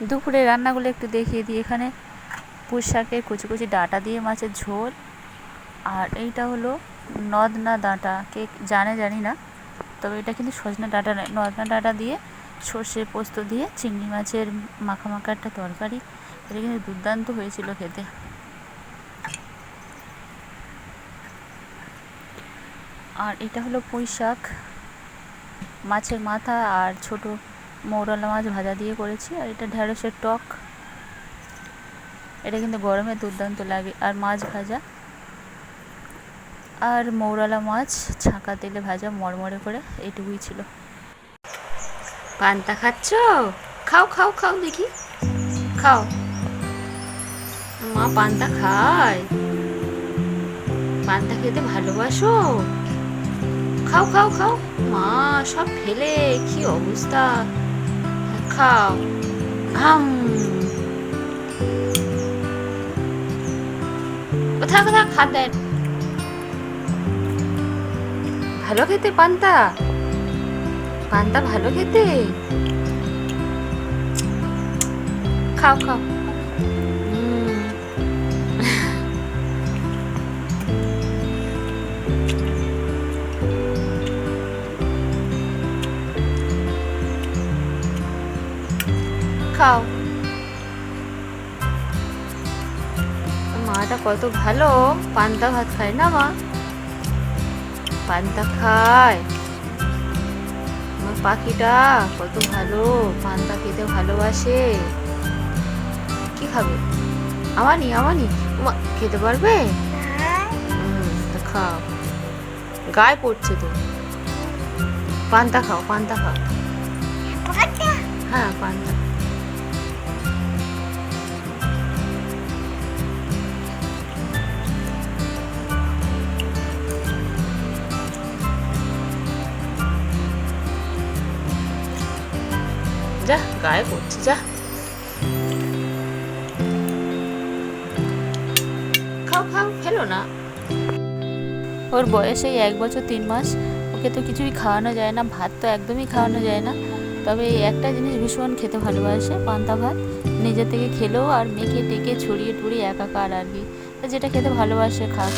দুপুরে রান্নাগুলো একটু দেখিয়ে দিই। এখানে পুঁই শাকের কুচি কুচি ডাঁটা দিয়ে মাছের ঝোল। আর এইটা হলো নদনা ডাঁটা। কে জানে, জানি না। তবে এটা কিন্তু সজনা ডাঁটা নয়। নদনা ডাঁটা দিয়ে সর্ষে পোস্ত দিয়ে চিংড়ি মাছের মাখা মাখা একটা তরকারি। এটা কিন্তু দুর্দান্ত হয়েছিল খেতে। আর এটা হলো পুঁই শাক মাছের মাথা আর ছোট মৌরলা মাছ ভাজা দিয়ে করেছি, আর এটা ঢ্যাঁড়সের টক। এটা কিন্তু গরমে দুর্দান্ত লাগে, আর মাছ ভাজা। আর মৌরলা মাছ ছাঁকা তেলে ভাজা মরমরে করে, এইটুকুই ছিল। পান্তা খাচ্ছ? খাও খাও খাও দেখি। খাও। মা পান্তা খায়। পান্তা খেতে ভালোবাসো? খাও খাও খাও। মা সব ফেলে, কি অবস্থা? খাও হাম কোথা কোথা খাতেন ভালো খেতে পান্তা? পান্তা ভালো খেতে? খাও খাও। খাও মাটা কত ভালো। পান্তা ভাত খায় না মা? পান্তা খায়। আমার পাখিটা কত ভালো। পান্তা খেতে ভালোবাসে। কি খাবে? আমানি আমানি খেতে পারবে? খাও। গায়ে পড়ছে তো। পান্তা খাও পান্তা খাও। হ্যাঁ পান্তা। যা গায়ে পড়ছে যা খাও খাও ফেলো না। ওর বয়স এই এক বছর তিন মাস। ওকে তো কিছুই খাওয়ানো যায় না, ভাত তো একদমই খাওয়ানো যায় না। তবে এই একটা জিনিস ভীষণ খেতে ভালোবাসে, পান্তা ভাত। নিজে থেকে খেলেও আর মেখে টেকে ছড়িয়ে টুড়িয়ে একাকার আর কি। যেটা খেতে ভালোবাসে, খাওয়া